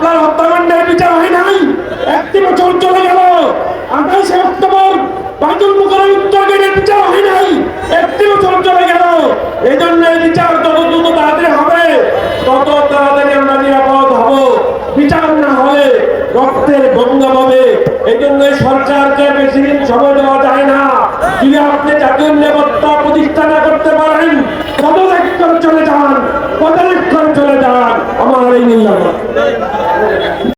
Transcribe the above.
শাপলার হত্যাকাণ্ডের বিচার হয় নাই? একটি বছর চলে গেল। আঠাশে অক্টোবর বাদুল মুখের উত্তর গেটের বিচার হয় নাই। একটি বছর চলে গেল। এই জন্য এই বিচার যত দ্রুত তাড়াতাড়ি হবে, তত তাড়াতাড়ি আমরা নিরাপদ হব। বিচার না হলে রক্তের গঙ্গা হবে এই জন্য সরকারকে বেশি দিন সময় দেওয়া যায় না। যদি আপনি জাতীয় নিরাপত্তা প্রতিষ্ঠা না করতে পারেন করে চলে যান করে চলে যান। আমার এই নির্দেশ